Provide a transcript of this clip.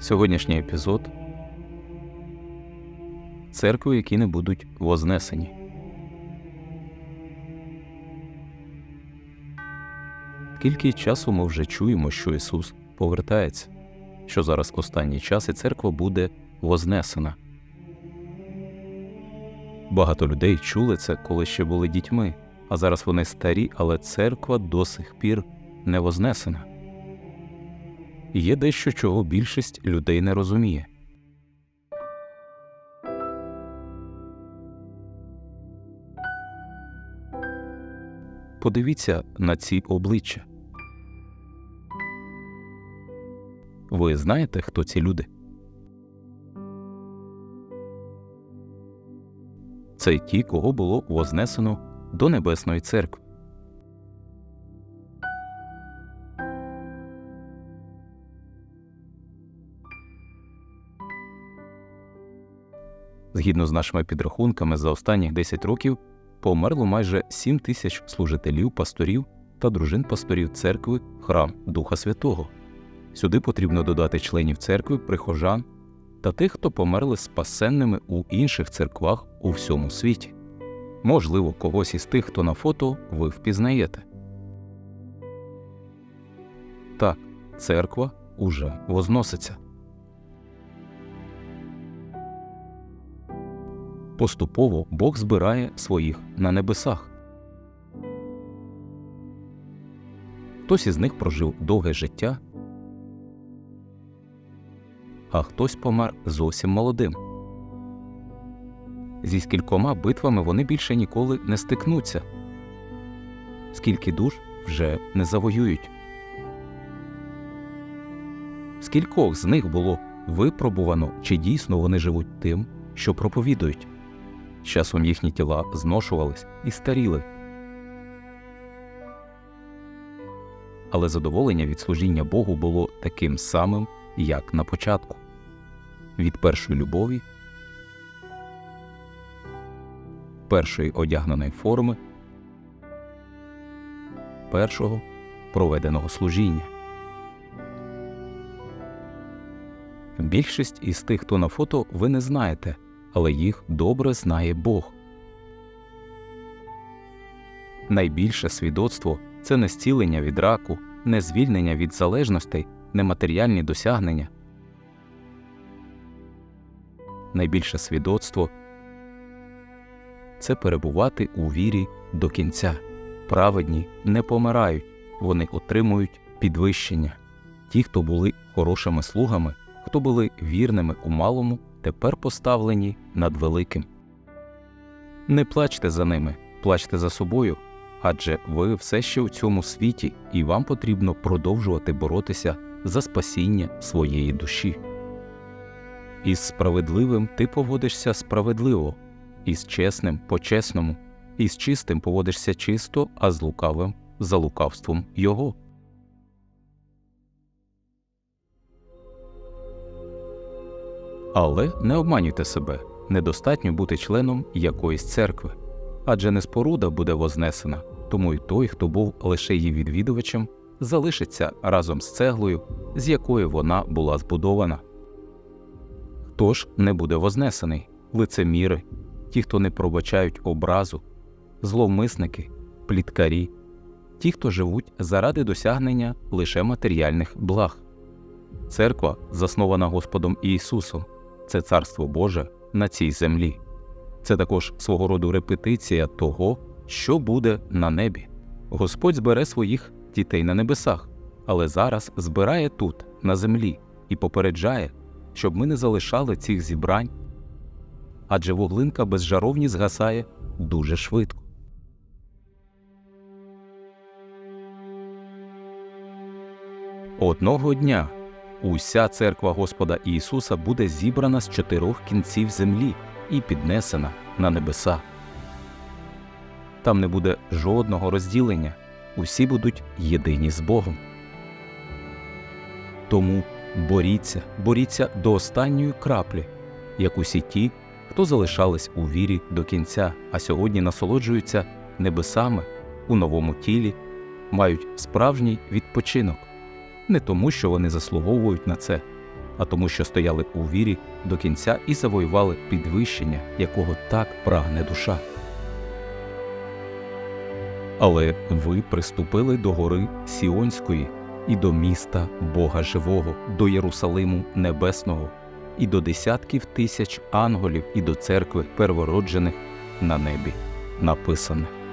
Сьогоднішній епізод церкви, які не будуть вознесені. Скільки часу ми вже чуємо, що Ісус повертається, що зараз останній час і церква буде вознесена. Багато людей чули це, коли ще були дітьми, а зараз вони старі, але церква до сих пір не вознесена. Є дещо, чого більшість людей не розуміє. Подивіться на ці обличчя. Ви знаєте, хто ці люди? Це ті, кого було вознесено до Небесної церкви. Згідно з нашими підрахунками, за останніх 10 років померло майже 7 тисяч служителів, пасторів та дружин пасторів церкви Храм Духа Святого. Сюди потрібно додати членів церкви, прихожан та тих, хто померли спасенними у інших церквах у всьому світі. Можливо, когось із тих, хто на фото, ви впізнаєте. Так, церква уже возноситься. Поступово Бог збирає своїх на небесах. Хтось із них прожив довге життя, а хтось помер зовсім молодим. Зі скількома битвами вони більше ніколи не стикнуться, скільки душ вже не завоюють. Скількох з них було випробувано, чи дійсно вони живуть тим, що проповідують. З Часом їхні тіла зношувались і старіли. Але задоволення від служіння Богу було таким самим, як на початку від першої любові, першої одягненої форми, першого проведеного служіння. Більшість із тих, хто на фото, ви не знаєте, але їх добре знає Бог. Найбільше свідоцтво це не зцілення від раку, не звільнення від залежностей, не матеріальні досягнення. Найбільше свідоцтво це перебувати у вірі до кінця. Праведні не помирають, вони отримують підвищення. Ті, хто були хорошими слугами, хто були вірними у малому, тепер поставлені над великим. Не плачте за ними, плачте за собою, адже ви все ще у цьому світі, і вам потрібно продовжувати боротися за спасіння своєї душі. Із справедливим ти поводишся справедливо, із чесним по чесному, із чистим поводишся чисто, а з лукавим за лукавством його. Але не обманюйте себе, недостатньо бути членом якоїсь церкви, адже не споруда буде вознесена, тому й той, хто був лише її відвідувачем, залишиться разом з цеглою, з якої вона була збудована. Хто ж не буде вознесений, лицеміри, ті, хто не пробачають образу, зловмисники, пліткарі, ті, хто живуть заради досягнення лише матеріальних благ. Церква, заснована Господом Ісусом, це Царство Боже на цій землі. Це також свого роду репетиція того, що буде на небі. Господь збере своїх дітей на небесах, але зараз збирає тут, на землі, і попереджає, щоб ми не залишали цих зібрань, адже вуглинка без жаровні згасає дуже швидко. Одного дня уся церква Господа Ісуса буде зібрана з чотирьох кінців землі і піднесена на небеса. Там не буде жодного розділення, усі будуть єдині з Богом. Тому боріться, боріться до останньої краплі, як усі ті, хто залишались у вірі до кінця, а сьогодні насолоджуються небесами у новому тілі, мають справжній відпочинок не тому, що вони заслуговують на це, а тому, що стояли у вірі до кінця і завоювали підвищення, якого так прагне душа. Але ви приступили до гори Сіонської і до міста Бога Живого, до Єрусалиму Небесного, і до десятків тисяч ангелів, і до церкви первороджених на небі. Написане.